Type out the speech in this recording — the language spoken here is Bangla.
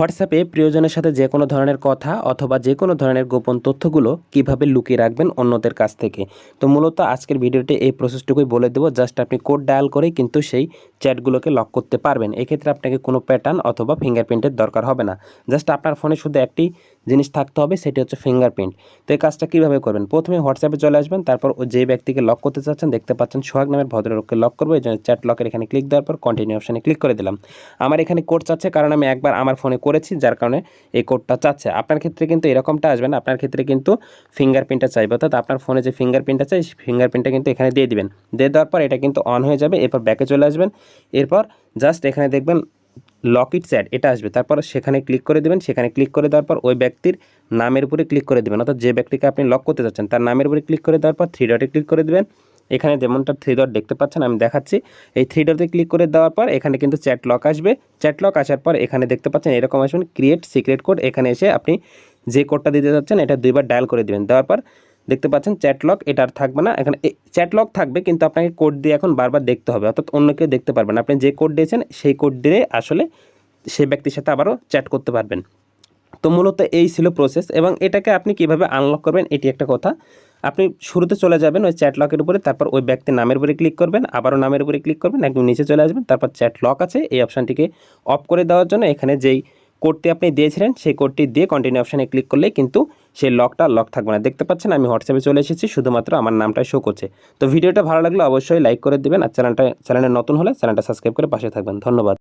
হোয়াটসঅ্যাপে প্রিয়জনের সাথে যে কোনো ধরনের কথা অথবা যে কোনো ধরনের গোপন তথ্যগুলো কীভাবে লুকিয়ে রাখবেন অন্যদের কাছ থেকে। তো মূলত আজকের ভিডিওতে এই প্রসেসটুকুই বলে দেবো জাস্ট আপনি কোড ডায়াল করে কিন্তু সেই চ্যাটগুলোকে লক করতে পারবেন। এক্ষেত্রে আপনাকে কোনো প্যাটার্ন অথবা ফিঙ্গারপ্রিন্টের দরকার হবে না। জাস্ট আপনার ফোনে শুধু একটি জিনিস থাকতে হবে, সেটি হচ্ছে ফিঙ্গারপ্রিন্ট তো এই কাজটা কীভাবে করবেন? প্রথমে হোয়াটসঅ্যাপে চলে আসবেন, তারপর ও যে ব্যক্তিকে লক করতে চাচ্ছেন, দেখতে পাচ্ছেন সোহাগ নামের ভদ্রলোককে লক করব, এই জন্য চ্যাট লকের এখানে ক্লিক দেওয়ার পর কন্টিনিউ অপশানে ক্লিক করে দিলাম। আমার এখানে কোড চাচ্ছে, কারণ আমি একবার আমার ফোনে করেছি, যার কারণে এই কোডটা চাচ্ছে। আপনার ক্ষেত্রে কিন্তু এরকমটা আসবে না, আপনার ক্ষেত্রে কিন্তু ফিঙ্গারপ্রিন্টটা চাইবে। অর্থাৎ আপনার ফোনে যে ফিঙ্গারপ্রিন্ট আছে, সেই ফিঙ্গারপ্রিন্টটা কিন্তু এখানে দিয়ে দিবেন। দিয়ে দেওয়ার পর এটা কিন্তু অন হয়ে যাবে, এরপর ব্যাকে চলে আসবেন। এরপর জাস্ট এখানে দেখবেন লক ইট চ্যাট এটা আসবে। তারপর সেখানে ক্লিক করে দেবেন, সেখানে ক্লিক করে দেওয়ার পর ওই ব্যক্তির নামের উপরে ক্লিক করে দেবেন। অর্থাৎ যে ব্যক্তিকে আপনি লক করতে চাচ্ছেন তার নামের উপরে ক্লিক করে দেওয়ার পর থ্রি ডটে ক্লিক করে দেবেন। এখানে যেমনটা থ্রি ডট দেখতে পাচ্ছেন, আমি দেখাচ্ছি। এই থ্রি ডটে ক্লিক করে দেওয়ার পর এখানে কিন্তু চ্যাট লক আসবে। চ্যাট লক আসার পর এখানে দেখতে পাচ্ছেন, এরকম আসবেন ক্রিয়েট সিক্রেট কোড এখানে এসে আপনি যে কোডটা দিতে যাচ্ছেন, এটা দুইবার ডায়াল করে দেবেন। দেওয়ার পর দেখতে পাচ্ছেন চ্যাটলক এটা আর থাকবে না। এখানে চ্যাট লক থাকবে, কিন্তু আপনাকে কোড দিয়ে এখন বারবার দেখতে হবে। অর্থাৎ অন্য কেউ দেখতে পারবেন আপনি যে কোড দিয়েছেন, সেই কোড দিয়ে আসলে সেই ব্যক্তির সাথে আবারও চ্যাট করতে পারবেন। তো মূলত এই ছিল প্রসেস এবং এটাকে আপনি কীভাবে আনলক করবেন, এটি একটা কথা। আপনি শুরুতে চলে যাবেন ওই চ্যাট লকের উপরে, তারপর ওই ব্যক্তির নামের উপরে ক্লিক করবেন, আবারও নামের উপরে ক্লিক করবেন, একদম নিচে চলে আসবেন, তারপর চ্যাট লক আছে। এই অপশানটিকে অফ করে দেওয়ার জন্য এখানে যেই কোডটি আপনি দিয়েছিলেন, সেই কোডটি দিয়ে কন্টিনিউ অপশানে ক্লিক করলে কিন্তু সেই লকটা লক থাকবে না। দেখতে পাচ্ছেন, আমি হোয়াটসঅ্যাপে চলে এসেছি, শুধুমাত্র আমার নামটা শো করছে। তো ভিডিওটা ভালো লাগলে অবশ্যই লাইক করে দেবেন, আর চ্যানেলটা চ্যানেলে নতুন হলে চ্যানেলটা সাবস্ক্রাইব করে পাশে থাকবেন। ধন্যবাদ।